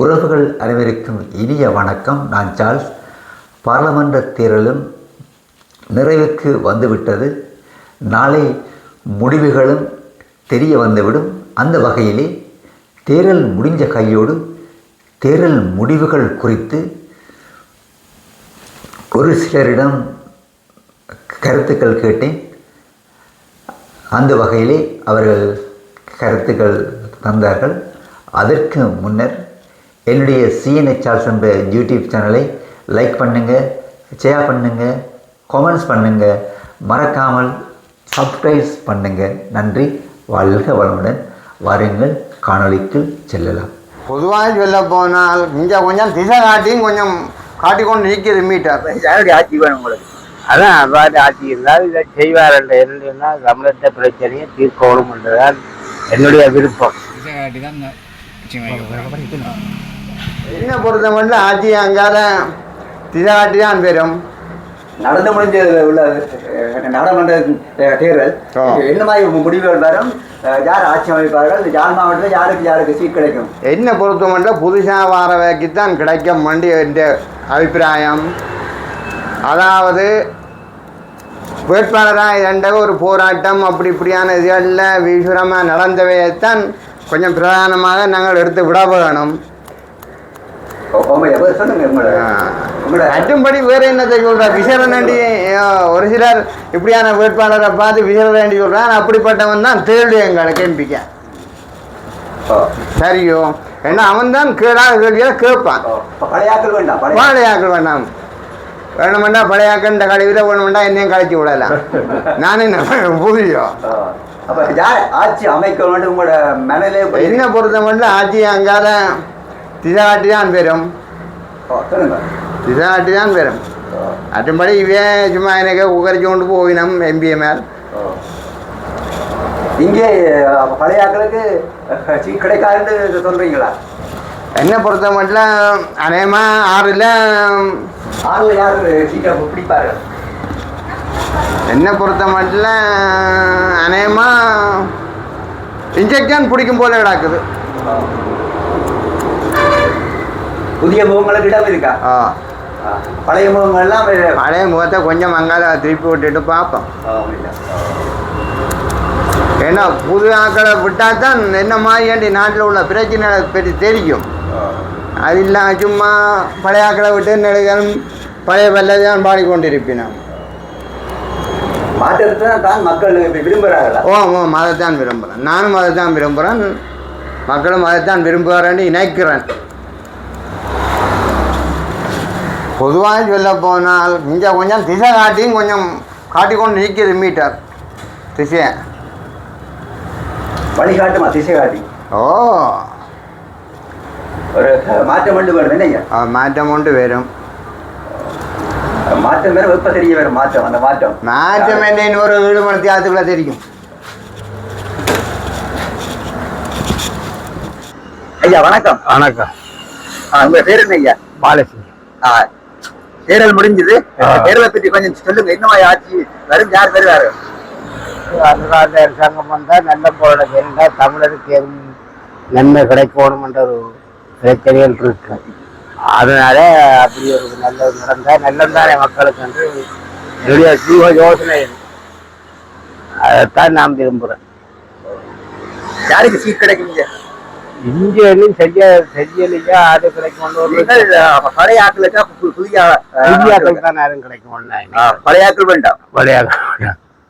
உறவுகள் அனைவருக்கும் இனிய வணக்கம். நான் சார்ல்ஸ். பாராளுமன்ற தேர்தலும் நிறைவுக்கு வந்துவிட்டது. நாளை முடிவுகளும் தெரிய வந்துவிடும். அந்த வகையிலே தேர்தல் முடிஞ்ச கையோடு தேர்தல் முடிவுகள் குறித்து ஒரு சிலரிடம் கருத்துக்கள் கேட்டேன். அந்த வகையிலே அவர்கள் கருத்துக்கள் தந்தார்கள். அதற்கு முன்னர் என்னுடைய சிஎன்எச் சார்ஸ் என்ற யூடியூப் சேனலை லைக் பண்ணுங்கள் ஷேர் பண்ணுங்கள் கமெண்ட்ஸ் பண்ணுங்கள் மறக்காமல் சப்ஸ்கிரைப் பண்ணுங்கள் நன்றி. வாழ்க வளமுடன். வாருங்கள் காணொளிக்கு செல்லலாம். பொதுவாக சொல்ல போனால் இங்கே கொஞ்சம் திசை காட்டியும் கொஞ்சம் காட்டிக்கொண்டு நிற்கிது மீட்டர். யாருடைய ஆட்சி வேணும் உங்களுக்கு? அதான் அவ்வாறு ஆட்சி இருந்தால் இதை செய்வார் என்ற என்னன்னா தமிழத்த பிரச்சனையை தீர்க்கணும் என்றுதான் என்னுடைய விருப்பம். என்ன பொறுத்த மட்டும் ஆட்சி அங்கார திசை காட்டி தான் பெறும் நடந்து முடிஞ்ச உள்ள நாடாளுமன்ற தேர்தல். என்ன மாதிரி முடிவுகள் வரும்? யார் ஆட்சி அமைப்பார்கள் யாழ் மாவட்டத்தில் யாருக்கு யாருக்கு சீட் கிடைக்கும்? என்ன பொறுத்த மட்டும் புதுசாக வாரவைக்குத்தான் கிடைக்கும் வண்டி என்ற அபிப்பிராயம். அதாவது வேட்பாளராக இரண்டாக ஒரு போராட்டம் அப்படி இப்படியான இதுகளில் வீசுரமாக நடந்தவையைத்தான் கொஞ்சம் பிரதானமாக நாங்கள் எடுத்து விட வேணும். மற்றும்படி வேற என்னத்தை சொல்ற? விசரணண்டி ஒரு சிலர் இப்படியான வேட்பாளரை பார்த்து விசரணண்டி சொல்றான். அப்படிப்பட்டவன் தான் தேர்டு எங்களுக்கு எம்பிக்க ஓ, சரியோ? ஏன்னா அவன் தான் கேடாத கேள்விகளை கேட்பான். பழையாக்கள் வேண்டாம். பழைய பழையாக்கள் வேண்டாம் வேணுமெண்டா பழையாக்கள் இந்த கழிவில் வேணுமெண்டா என்னையும் கழிச்சு விடலாம். நான் யார் ஆட்சி அமைக்க வேண்டும்? என்ன பொறுத்த மட்டும் ஆட்சி அங்கார திசை காட்டி தான் பெறும் ஓ, சொல்லுங்க. திசை காட்டி தான் பெறும் இவன் சும்மா எனக்கு உகரிச்சு கொண்டு போயினோம் எம்பிஏ மேல் ஓ. இங்கே அஹ், பழையாக்களுக்கு அஹ், சீட் கிடைக்காதுன்னு சொல்றீங்களா? என்னை பொறுத்த மட்டும் அநேகமாக ஆறில் ஆளுல யாரு சீட்டை பிடிப்பாரு? என்னை பொறுத்த மட்டும் அநேகமாக இன்ஜெக்ஷன் பிடிக்கும் போல கிடக்குது. புதிய முகங்களுக்கு இடம் இருக்கா? பழைய முகங்கள்லாம் பழைய முகத்தை கொஞ்சம் அங்கால திருப்பி விட்டுட்டு பார்ப்போம். ஏன்னா புது ஆக்களை விட்டால் தான் என்ன மாதிரி நாட்டில் உள்ள பிரச்சனை பற்றி தெரியும். அது இல்லாம சும்மா பழைய ஆக்களை விட்டு நெடுகளும் பழைய வெள்ளை தான் பாடிக்கொண்டிருப்பினோம். மாற்றத்தை தான் மக்கள் இப்ப விரும்புறாங்களா ஓ ஓ மதத்தான் விரும்புகிறேன் நானும் மதத்தான் விரும்புகிறேன் மக்களும் மதத்தான் விரும்புகிறான்னு நினைக்கிறேன். பொதுவாக சொல்ல போனால் இங்கே கொஞ்சம் திசை காட்டியும் கொஞ்சம் காட்டிக்கொண்டு நிற்கிது மீட்டர். திசையை வழிகாட்டுமா திசை காட்டி? ஓ. ஒரு மாற்றம் கொண்டு என்னங்க? ஆ, மாற்றம் உண்டு வரும் மாற்றம் வேற வெப்ப தெரிய வேற மாற்றம் அந்த மாற்றம். மாற்றம் என்ன இன்னொரு வீடு மணி தியாகத்துக்குள்ள தெரியும். ஐயா வணக்கம். வணக்கம். உங்க பேர் என்ன ஐயா? பாலசிங்கம் ஆ, தேர்தல் முடிஞ்சது. தேர்தலை பற்றி கொஞ்சம் சொல்லுங்க. என்ன மாதிரி ஆட்சி வரும்? யார் வருவாரு? அனுராத அரசாங்கம் வந்தால் நல்ல போராட இருந்தால் தமிழருக்கு எதுவும் நன்மை கிடைக்கணும் என்ற ஒரு பிரச்சனைகள் இருக்கு. அதனால அப்படி ஒரு நல்லது நடந்தால் நல்லதானே மக்களுக்கு என்று என்னுடைய ஜீவ யோசனை. அதைத்தான் நான் விரும்புகிறேன் யாருக்கு சீட் கிடைக்குங்க? இந்தியாவிலும் செய்ய செய்யலையா அது கிடைக்கும் பழைய ஆட்களுக்கா பு- புதிய அஹ், இந்தியாக்கள் தான் யாரும் கிடைக்கும் பழைய ஆட்கள் வேண்டாம். விளையாட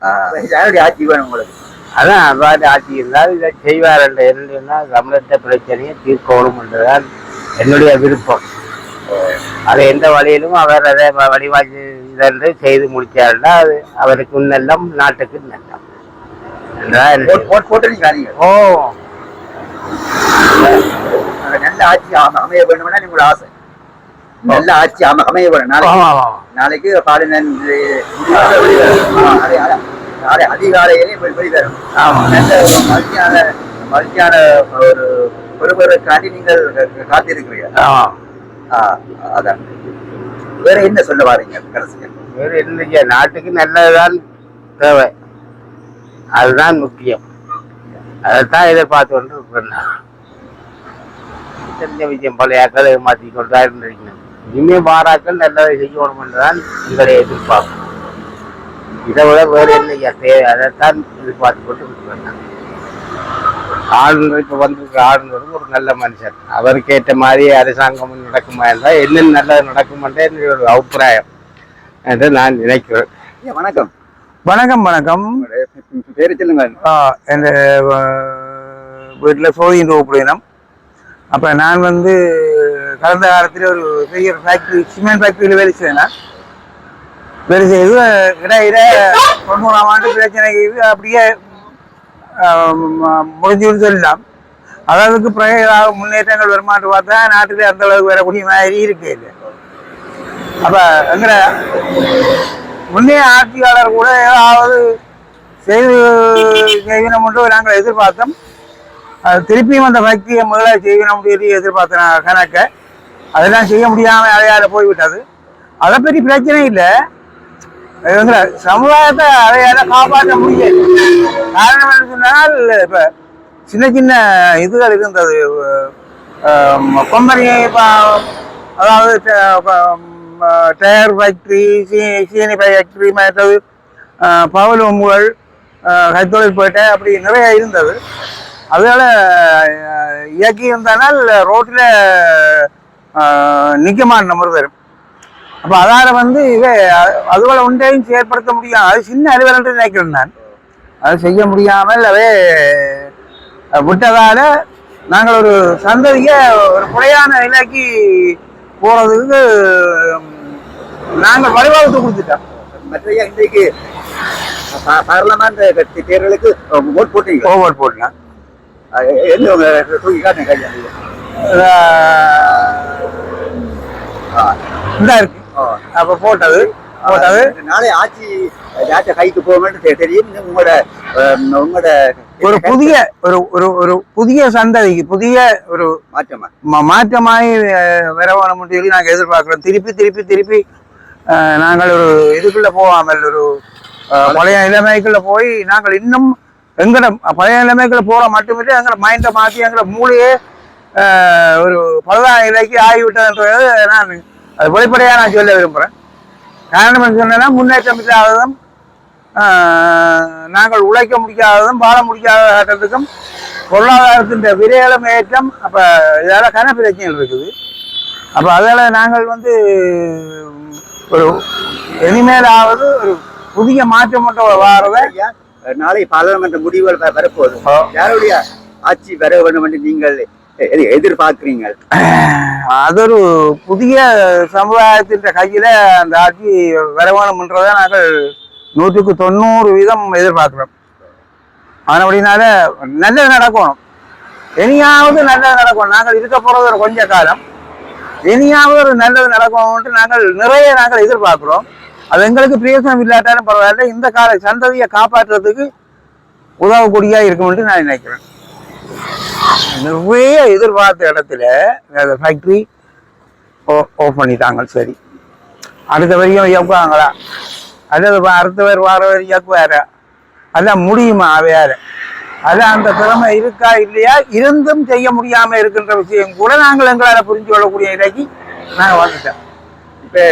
ஆ, யாருடைய ஆட்சி வேணும் உங்களுக்கு? அதான் அவ்வாறு ஆட்சி இருந்தால் இதை செய்வார் என்ற என்னன்னா தமிழத்த பிரச்சனையை தீர்க்கணும் என்றுதான் என்னுடைய விருப்பம். அதை எந்த வழியிலும் அவர் அதை வ- வழிவாக்கி இதென்று செய்து முடிச்சாருன்னா அது அவருக்கு நல்லம் நாட்டுக்கு நல்லம். ஓ. நல்ல ஆட்சி அம- அமைய வேண்டும்னா உங்களோட ஆசை. நல்ல ஆட்சி அம- அமைய வேணும். நாளைக்கு. நாளைக்கு பாலினன் அதிகாலையிலே வெளிவரும். நல்ல மகிழ்ச்சியான மகிழ்ச்சியான ஒரு ஒருவருக்காண்டி நீங்கள் காத்திருக்கிறீர்கள். அதான். வேற என்ன சொல்ல வாரீங்க கடைசியா? வேறு என்ன நாட்டுக்கு நல்லதுதான் தேவை. அதுதான் முக்கியம். அதைத்தான் எதிர்பார்த்து கொண்டு இருக்கிறேன். தெரிஞ்ச விஷயம். பழையாக்கள் மாற்றி கொண்டு தான் இருந்திருக்கணும். இனிமே மாறாக்கள் நல்லதை செய்யணும் தான் எங்களை எதிர்பார்க்கும் இதை விட வேறு இல்லையா தேவை அதைத்தான் எதிர்பார்த்து கொண்டு இருக்கிறேன் ஆளுநர் இப்போ வந்திருக்க ஆளுநர் ஒரு நல்ல மனுஷன். அவருக்கு ஏற்ற மாதிரி அரசாங்கம் நடக்குமா இருந்தால் என்னென்ன நல்லது நடக்குமென்றே என்னுடைய ஒரு அபிப்பிராயம் என்று நான் நினைக்கிறேன். வணக்கம். வணக்கம் வணக்கம். பேரு சொல்லுங்க ஆஹ் என் வீட்டில் சோதியின் உபயோகம் அப்போ நான் வந்து கடந்த காலத்தில் ஒரு பெரிய ஃபேக்ட்ரி சிமெண்ட் ஃபேக்ட்ரியில் வேலை செய்தேன் வேலை செய்து இடையில தொண்ணூறாம் ஆண்டு பிரச்சனை இது அப்படியே முடிஞ்சுன்னு சொல்லலாம் அளவுக்கு பிரயோக முன்னேற்றங்கள் வருமானு பார்த்தா நாட்டிலே அந்த அளவுக்கு வரக்கூடிய மாதிரி இருக்கே இல்லை அப்போ எங்களை முன்னைய ஆட்சியாளர் கூட ஏதாவது செய்து செய்வினம் என்று நாங்கள் எதிர்பார்த்தோம். திருப்பியும் அந்த பக்தியை முதல்ல செய்ய சொல்லி எதிர்பார்த்த கணக்க அதெல்லாம் செய்ய முடியாமல் அதையால போய்விட்டது. அதை பற்றி பிரச்சனை இல்லை. இது வந்து சமுதாயத்தை அதையால காப்பாற்ற முடியல. காரணம் என்ன சொன்னால் இப்போ சின்ன சின்ன இதுகள் இருந்தது. கொம்பனி அதாவது டயர் ஃபேக்ட்ரி சீனி ஃபேக்ட்ரி மற்றது பவுல் ஒம்புகள் கைத்தொழில் போயிட்ட அப்படி நிறைய இருந்தது. அதனால இயக்கி இருந்தானால் ரோட்டில் நிற்க மாட்டோம் ஒரு பேரும் அப்போ அதால் வந்து இவ அதுபோல ஒன்றையும் செயற்படுத்த முடியும் அது சின்ன அலுவலர்கள் நினைக்கிறேன் நான். அது செய்ய முடியாமல் அவே விட்டதால நாங்கள் ஒரு சந்ததியை ஒரு குறையான நிலைக்கு போறதுக்கு நாங்கள் வழிவகுத்து கொடுத்துட்டோம். மற்ற இன்றைக்கு பா- பாராளுமன்ற கட்சி தேர்தலுக்கு ஓட் போட்டீங்க ஓவர் போடலாம் அஹ் உங்க தூக்கி காட்டுங்க கையா இருக்கு. அப்ப போட்டது போட்டது நாளை ஆட்சி யார்கிட்ட கைக்கு போகணும்னு தெரியும் உங்களோட உங்களோட ஒரு புதிய ஒரு ஒரு ஒரு புதிய சந்ததிக்கு புதிய ஒரு மாற்றமா மாற்றமாய் அஹ், வர வேணும் என்று சொல்லி நாங்கள் எதிர்பார்க்கிறோம் திருப்பி திருப்பி திருப்பி நாங்கள் ஒரு இதுக்குள்ள போகாமல் ஒரு பழைய நிலைமைக்குள்ள போய் நாங்கள் இன்னும் எங்கட பழைய நிலைமைக்குள்ள போற மட்டுமில்லை எங்களை மைண்டை மாற்றி எங்களை மூளையே ஒரு பழுதான நிலைக்கு ஆகிவிட்டதுன்றது நான் அது வெளிப்படையாக நான் சொல்ல விரும்புகிறேன் காரணம் என்ன முன்னேற்றம் இல்லாததும் நாங்கள் உழைக்க முடியாததும் வாழ முடியாததுக்கும் பொருளாதாரத்தின் விரையிலும் ஏற்றம் அப்போ இதால் கன பிரச்சனைகள் இருக்குது. அப்போ அதில் நாங்கள் வந்து ஒரு இனிமேலாவது ஒரு புதிய மாற்றம் மட்டும் வாரதை நாளை பாராளுமன்ற முடிவுகள் வரப்போகுது. யாருடைய ஆட்சி வர வேண்டும் என்று நீங்கள் எதிர்பார்க்கிறீங்க? அது ஒரு புதிய சமுதாயத்தின் கையில அந்த ஆட்சி வரவேணும்ன்றதை நாங்கள் நூற்றுக்கு தொண்ணூறு வீதம் எதிர்பார்க்கிறோம். அதனால நல்லது நடக்கணும். இனியாவது நல்லது நடக்கணும். நாங்கள் இருக்க போறது ஒரு கொஞ்ச காலம். இனியாவது ஒரு நல்லது நடக்கணும்ட்டு நாங்கள் நிறைய நாங்கள் எதிர்பார்க்கிறோம். அது எங்களுக்கு பிரயோசனம் இல்லாட்டாலும் பரவாயில்ல. இந்த கால சந்ததியை காப்பாற்றுறதுக்கு உதவக்கூடியா இருக்கும்னு நான் நினைக்கிறேன். நிறைய எதிர்பார்த்த இடத்துல அந்த ஃபேக்ட்ரி ஓஃப் பண்ணிட்டாங்க. சரி. அடுத்த வரைக்கும் இயக்குவாங்களா? அல்லது அடுத்த பேர் வார வரைக்கும் இயக்குவாரா? அதான் முடியுமா? அவையார அதான் அந்த திறமை இருக்கா இல்லையா? இருந்தும் செய்ய முடியாம இருக்கின்ற விஷயம் கூட நாங்கள் எங்களால் புரிஞ்சு கொள்ளக்கூடிய இலக்கி நாங்கள் வந்துட்டோம் இப்போ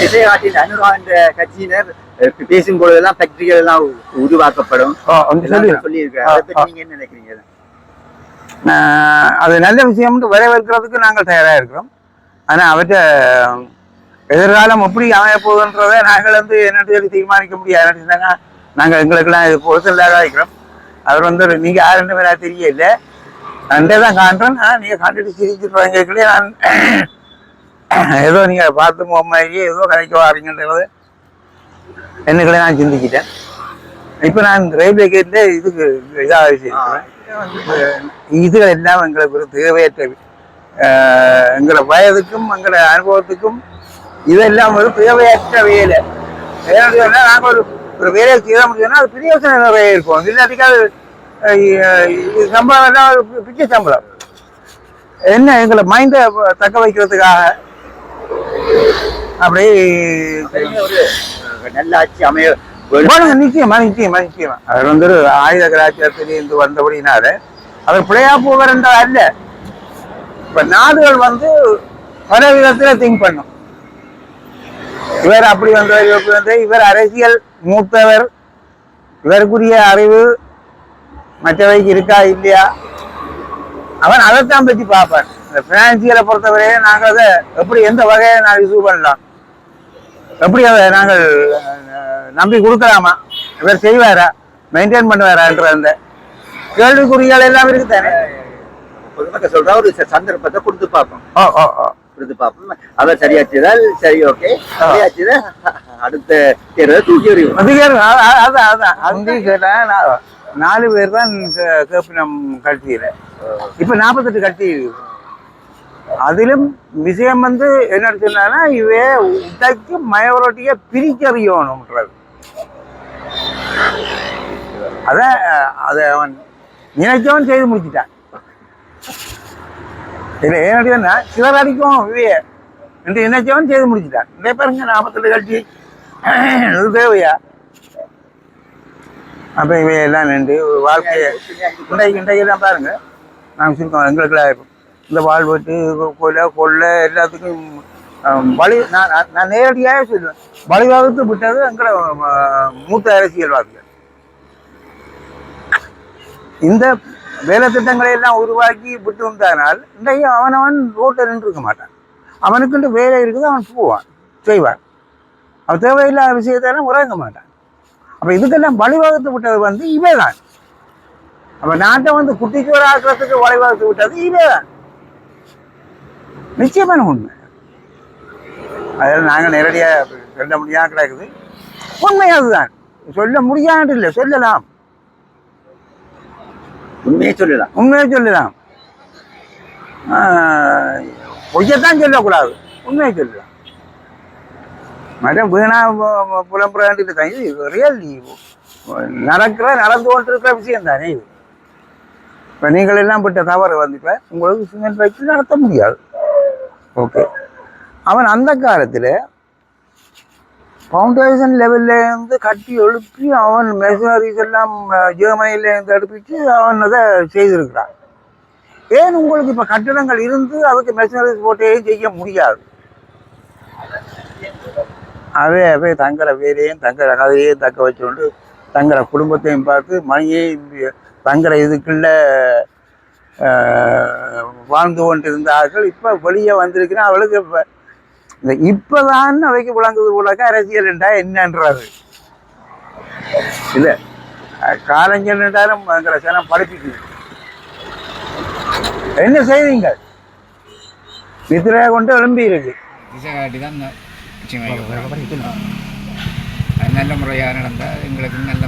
திசைகாட்டின் அனுரா என்ற கட்சியினர் பேசும் பொழுதெல்லாம் ஃபேக்டரிகள் எல்லாம் உருவாக்கப்படும். சொல்லியிருக்காரு. நீங்க என்ன நினைக்கிறீங்க? அது நல்ல விஷயம்னு வரவேற்கிறதுக்கு நாங்கள் தயாராக இருக்கிறோம். ஆனால் அவற்றை எதிர்காலம் எப்படி அமைய போகுதுன்றதை நாங்கள் வந்து என்னட்டு சொல்லி தீர்மானிக்க முடியாது என்னன்னு நாங்கள் எங்களுக்கெல்லாம் இது பொறுத்தலாக இருக்கிறோம். அவர் வந்து ஒரு- நீங்க யாருன்னு வேற தெரியல நன்றே தான் காண்றேன் ஆனால் நீங்கள் காண்டிட்டு சிரிச்சுட்டு நான் ஏதோ நீங்கள் பார்த்து போக மாதிரியே ஏதோ கதைக்க வாரீங்கன்றது என்னக்களை நான் சிந்திக்கிட்டேன். இப்போ நான் ரயில்வே கேட்டில் இதுக்கு இதாக செய்கிறேன் இதுகள் எல்லாம் எங்களுக்கு ஒரு தேவையற்றது எங்களோட வயதுக்கும் எங்களோட அனுபவத்துக்கும் இதெல்லாம் ஒரு தேவையற்ற வேலை. ஏன்னா நாங்கள் ஒரு ஒரு வேலையை செய்ய முடியும்னா அது பிரயோசனம் நிறைய இருக்கும். இல்லாட்டிக்கு அது இது சம்பளம் எல்லாம் ஒரு பிச்சை சம்பளம். என்ன எங்களை மைண்டை தக்க வைக்கிறதுக்காக அப்படியே ஒரு அஹ், நல்ல ஆட்சி அமைய வேண்டும். போடுங்க நிச்சயமா நிச்சயமா நிச்சயமா அவர் வந்து ஒரு ஆயுத கலாச்சாரத்திலிருந்து வந்தபடினால அவர் பிள்ளையா போவார் என்ற அல்ல இப்ப நாடுகள் வந்து பல விதத்துல திங்க் பண்ணும். இவர் அப்படி வந்தவர் இவர் வந்தவர் இவர் அரசியல் மூத்தவர். இவருக்குரிய அறிவு மற்றவைக்கு இருக்கா இல்லையா? அவன் அதைத்தான் பற்றி பார்ப்பான் இந்த பினான்சியலை பொறுத்தவரையே நாங்கள் அதை எப்படி எந்த வகையை நாங்கள் இது பண்ணலாம் எப்படி அதை நாங்கள் நம்பி கொடுக்கலாமா? இவர் செய்வாரா? மெயின்டைன் பண்ணுவாரான்ற அந்த கேள்விக்குறிகள் எல்லாம் இருக்குதானே? பொதுமக்கள் சொல்ற ஒரு சந்தர்ப்பத்தை கொடுத்து பார்ப்போம். ஓ ஓ ஓ கொடுத்து பார்ப்போம். அவர் சரியாச்சுதால் சரி ஓகே. சரியாச்சுதா அடுத்த தேர்தலை தூக்கி எறிவோம். அதான் அதான் அங்கேயும் கேட்டேன் நான் நாலு பேர் தான் கேப்பினம் கட்சியில இப்ப நாற்பத்தெட்டு கட்சி இருக்கு. அதிலும் விஷயம் வந்து என்ன சொன்னா இவே உடைக்கு மயோரிட்டியை பிரிக்கறியணும்ன்றது. அத அதை அவன் நினைச்சவன் செய்து முடிச்சிட்டான். இதுல ஏன்னா சிலர் அடிக்கும் இவைய. என்று நினைச்சவன் செய்து முடிச்சிட்டான். இந்த பாருங்க நாற்பத்தெட்டு கட்சி. இது தேவையா? அப்ப இவையெல்லாம் நின்று வாழ்க்கையை இன்றைக்கு இன்றைக்கு தான் பாருங்க. நாங்கள் எங்களுக்கெல்லாம் எங்களுக்குலாம் இந்த வாழ்வெட்டு கொலை கொள்ளை எல்லாத்துக்கும் வழி நான் நான் நேரடியாக சொல்லுவேன். வழிவகுத்து விட்டது எங்களை மூத்த அரசியல்வாதிகள். இந்த வேலை திட்டங்களை எல்லாம் உருவாக்கி விட்டு வந்தானால் இன்றைக்கு அவனவன் ரோட்டில் நின்று இருக்க மாட்டான். அவனுக்குண்டு வேலை இருக்குது அவன் போவான் செய்வான். அவன் தேவையில்லாத விஷயத்தெல்லாம் உறங்க மாட்டான். அப்ப இதுக்கெல்லாம் வழிவகுத்து விட்டது வந்து இவே தான் அப்ப நாட்டை வந்து குட்டிச்சோறு ஆக்கிறதுக்கு வழிவகுத்து விட்டது இவே தான் நிச்சயமான உண்மை. அதில் நாங்கள் நேரடியாக சொல்ல முடியாம கிடக்குது. உண்மை அதுதான். சொல்ல முடியாது இல்லை சொல்லலாம். உண்மையை சொல்லலாம். உண்மையை சொல்லலாம். ஆஹ், பொய்யத்தான் சொல்லக்கூடாது. உண்மையை சொல்லலாம். மற்ற வீணா புலம்புறாண்டு தான். இது ரியல் நடக்கிற நடந்து கொண்டிருக்கிற விஷயம் தானே இது. இப்போ நீங்கள் எல்லாம் விட்ட தவறு வந்து இப்போ உங்களுக்கு சிமெண்ட் வச்சு நடத்த முடியாது. ஓகே அவன் அந்த காலத்தில் ஃபவுண்டேஷன் லெவல்லேருந்து கட்டி எழுப்பி அவன் மெஷினரிஸ் எல்லாம் அஹ், ஜெர்மனியில எடுப்பிச்சு அவன் அதை செய்திருக்கிறான். ஏன் உங்களுக்கு இப்போ கட்டிடங்கள் இருந்து அதுக்கு மெஷினரிஸ் போட்டே செய்ய முடியாது? அவே அவே தங்கிற வேலையும் தங்கிற கதையையும் தக்க வச்சுக்கொண்டு தங்கிற குடும்பத்தையும் பார்த்து மணியை தங்கிற இதுக்குள்ள வாழ்ந்து கொண்டிருந்தார்கள். இப்போ வெளியே வந்திருக்கிறேன். அவளுக்கு இப்போ இந்த இப்பதான் அவைக்கு விளங்குது போலக்கா அரசியல் என்றா என்னன்றது இல்லை காலஞ்சல் என்றாலும் எங்களை சனம் படிப்பிக்கு. என்ன செய்வீங்க எதிராக கொண்டு எழும்பி இருக்கு நல்ல முறையாக நடந்தால் எங்களுக்கு நல்ல